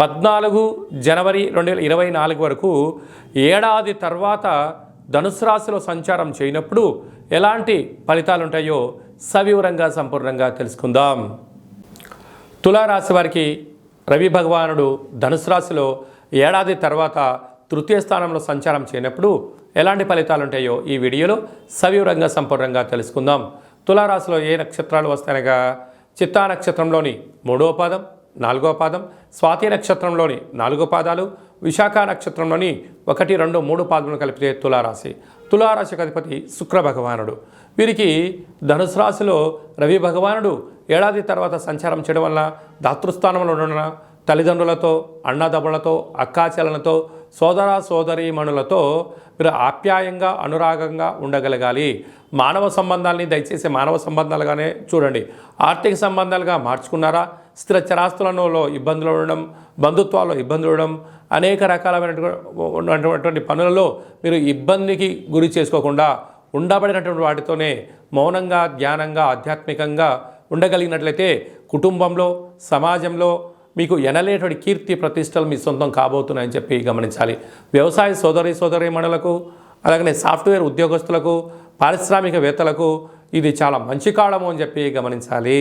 పద్నాలుగు జనవరి రెండు వేల ఇరవై నాలుగు వరకు ఏడాది తర్వాత ధనుసు రాశిలో సంచారం చేయనప్పుడు ఎలాంటి ఫలితాలు ఉంటాయో సవివరంగా సంపూర్ణంగా తెలుసుకుందాం. తులారాశి వారికి రవి భగవానుడు ధనుసు రాశిలో ఏడాది తర్వాత తృతీయ స్థానంలో సంచారం చేయనప్పుడు ఎలాంటి ఫలితాలు ఉంటాయో ఈ వీడియోలో సవివరంగా సంపూర్ణంగా తెలుసుకుందాం. తులారాశిలో ఏ నక్షత్రాలు వస్తాయనగా చిత్తా నక్షత్రంలోని మూడో పాదం నాలుగో పాదం స్వాతి నక్షత్రంలోని నాలుగో పాదాలు విశాఖ నక్షత్రంలోని ఒకటి రెండు మూడు పాదములు కలిపితే తులారాశి. తులారాశికి అధిపతి శుక్ర భగవానుడు. వీరికి ధనుసు రాశిలో రవి భగవానుడు. ఏడాది తర్వాత సంచారం చేయడం వల్ల దాతృస్థానంలో ఉండడం తల్లిదండ్రులతో అన్నదమ్ములతో అక్కాచెలనతో సోదర సోదరీమణులతో మీరు ఆప్యాయంగా అనురాగంగా ఉండగలగాలి. మానవ సంబంధాలని దయచేసి మానవ సంబంధాలుగానే చూడండి. ఆర్థిక సంబంధాలుగా మార్చుకున్నారా? స్థిర చరాస్తులలో ఇబ్బందులు ఉండడం బంధుత్వాల్లో ఇబ్బందులు ఉండడం అనేక రకాలైనటువంటి పనులలో మీరు ఇబ్బందికి గురి చేసుకోకుండా ఉండబడినటువంటి వాటితోనే మౌనంగా ధ్యానంగా ఆధ్యాత్మికంగా ఉండగలిగినట్లయితే కుటుంబంలో సమాజంలో మీకు ఎనలేటువంటి కీర్తి ప్రతిష్టలు మీ సొంతం కాబోతున్నాయని చెప్పి గమనించాలి. వ్యవసాయ సోదరి సోదరీమణులకు అలాగనే సాఫ్ట్వేర్ ఉద్యోగస్తులకు పారిశ్రామికవేత్తలకు ఇది చాలా మంచి కాలము అని చెప్పి గమనించాలి.